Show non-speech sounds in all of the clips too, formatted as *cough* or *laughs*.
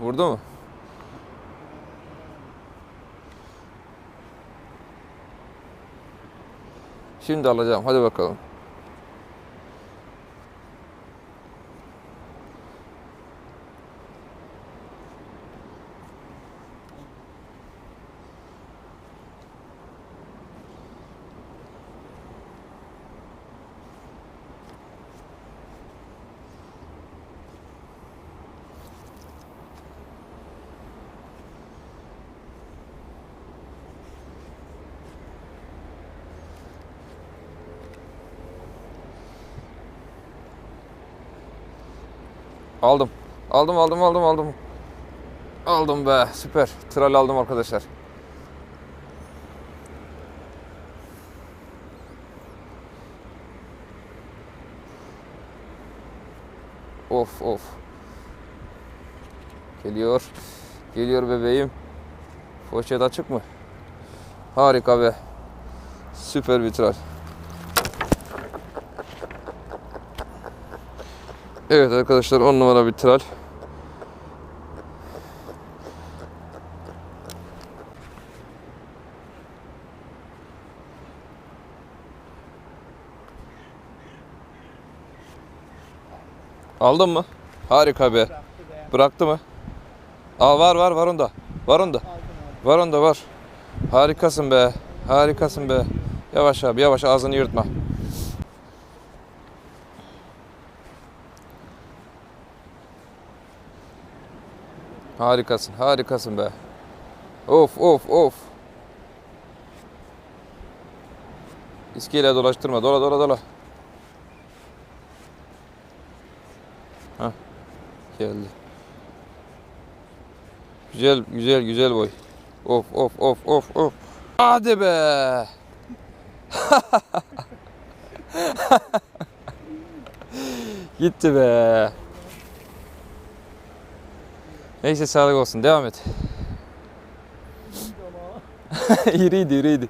Vurdu mu? Şimdi alacağım. Hadi bakalım. Aldım. Aldım aldım aldım aldım. Aldım be süper. Tral aldım arkadaşlar. Of of. Geliyor. Geliyor bebeğim. Poşet açık mı? Harika be. Süper bir tral. Evet arkadaşlar 10 numara bir tral. Aldın mı? Harika be. Bıraktı mı? Al var var var onda. Var onda. Var onda var. Harikasın be. Harikasın be. Yavaş abi yavaş ağzını yırtma. Harikasın, harikasın be. Of, of, of. İskele dolaştırma. Dola, dola, dola. Hah. Geldi. Güzel, güzel, güzel boy. Of, of, of, of, of. Hadi be. *laughs* Gitti be. Neyse sağlık olsun. Devam et. *laughs* iriydi, iriydi.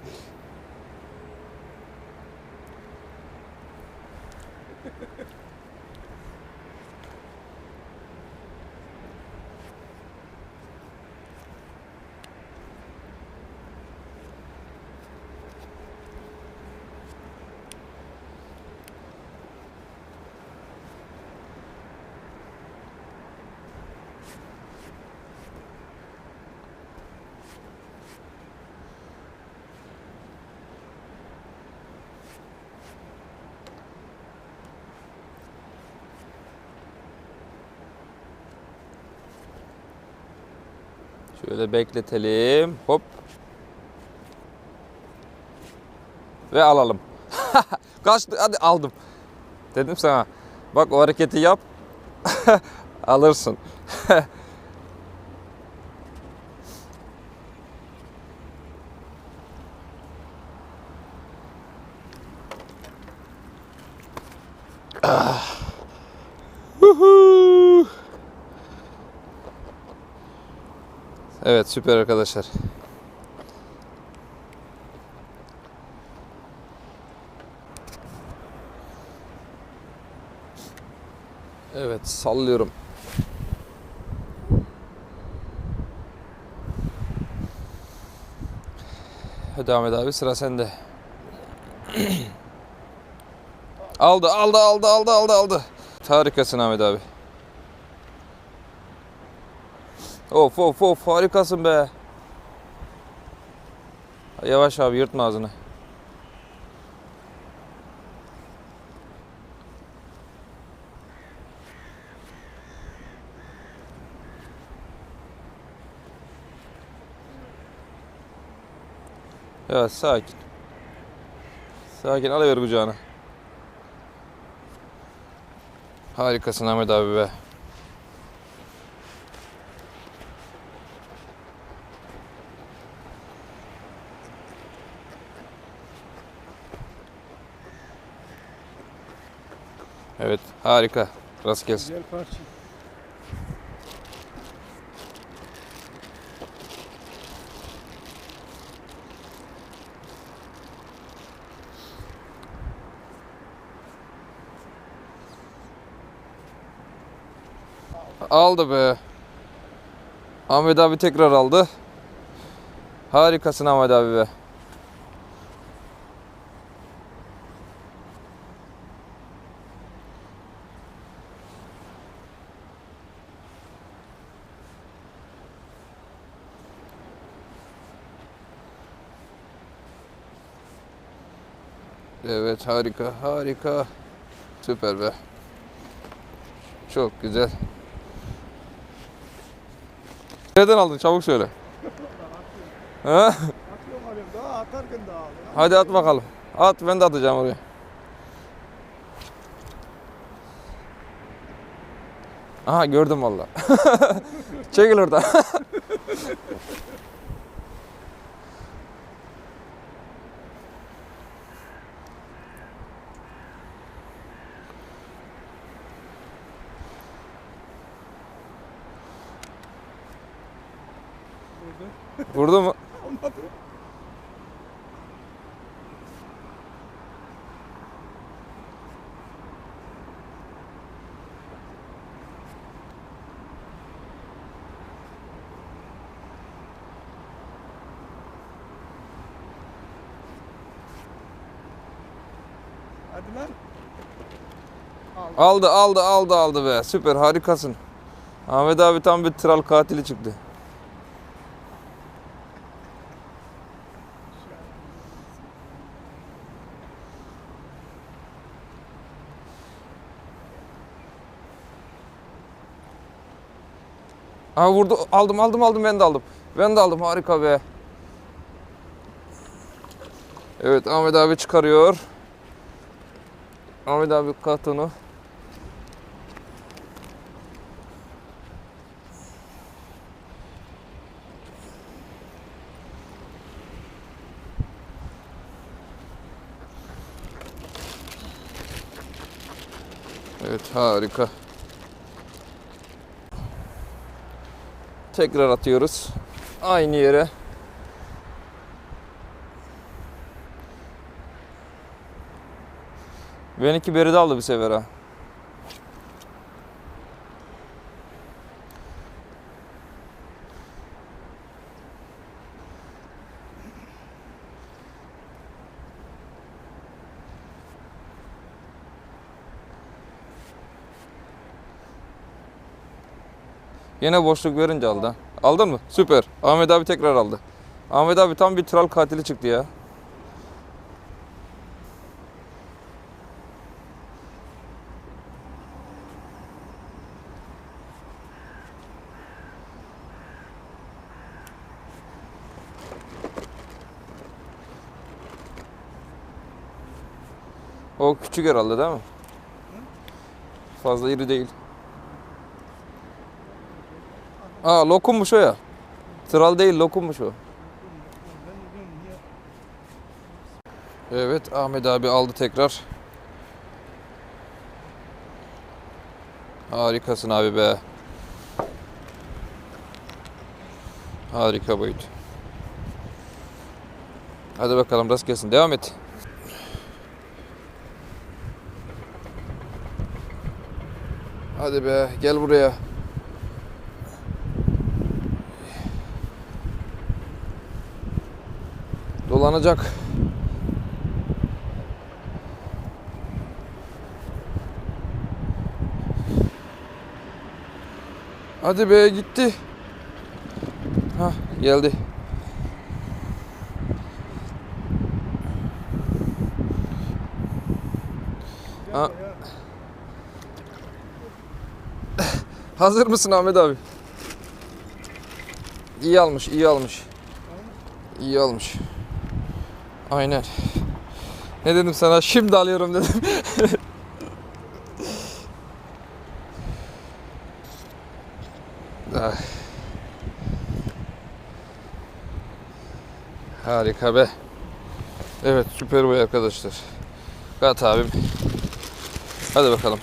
Şöyle bekletelim. Hop. Ve alalım. *laughs* Kaçtı. Hadi aldım. Dedim sana. Bak o hareketi yap. *laughs* Alırsın. *laughs* Ah. Huhu. Evet süper arkadaşlar. Evet sallıyorum. Hadi Ahmet abi sıra sende. *clears throat* aldı aldı aldı aldı aldı aldı. Harikasın Ahmet abi. Of of of harikasın be. Yavaş abi yırtma ağzını. Evet sakin. Sakin alıver kucağına. Harikasın Ahmet abi be. Evet harika. Rast gelsin. Güzel parça. aldı be. Ahmet abi tekrar aldı. Harikasın Ahmet abi be. Evet harika harika. Süper be. Çok güzel. Nereden aldın çabuk söyle. *laughs* Ha? Atıyorum alıyorum daha atarken daha alıyor. Hadi at bakalım. At ben de atacağım oraya. Aha gördüm valla. *laughs* Çekil orada. *laughs* Vurdu. Mu? Olmadı. Hadi lan. Al. Aldı aldı aldı aldı be. Süper harikasın. Ahmet abi tam bir tral katili çıktı. Aa vurdu. Aldım aldım aldım ben de aldım. Ben de aldım harika be. Evet Ahmet abi çıkarıyor. Ahmet abi kat onu. Evet harika. Tekrar atıyoruz. Aynı yere. Benimki beride aldı bir sefer ha. Yine boşluk verince aldı. Aldın mı? Süper. Ahmet abi tekrar aldı. Ahmet abi tam bir tral katili çıktı ya. O küçük herhalde değil mi? Fazla iri değil. Aa lokummuş o ya. Tral değil lokummuş o. Evet Ahmet abi aldı tekrar. Harikasın abi be. Harika boyut. Hadi bakalım rast gelsin. Devam et. Hadi be gel buraya. Dolanacak. Hadi be gitti. Ha geldi. Gel Ha. Hazır mısın Ahmet abi? İyi almış, iyi almış. İyi almış. Aynen. Ne dedim sana? Şimdi alıyorum dedim. Ah. Harika be. Evet süper boy arkadaşlar. Kat abim. Hadi bakalım.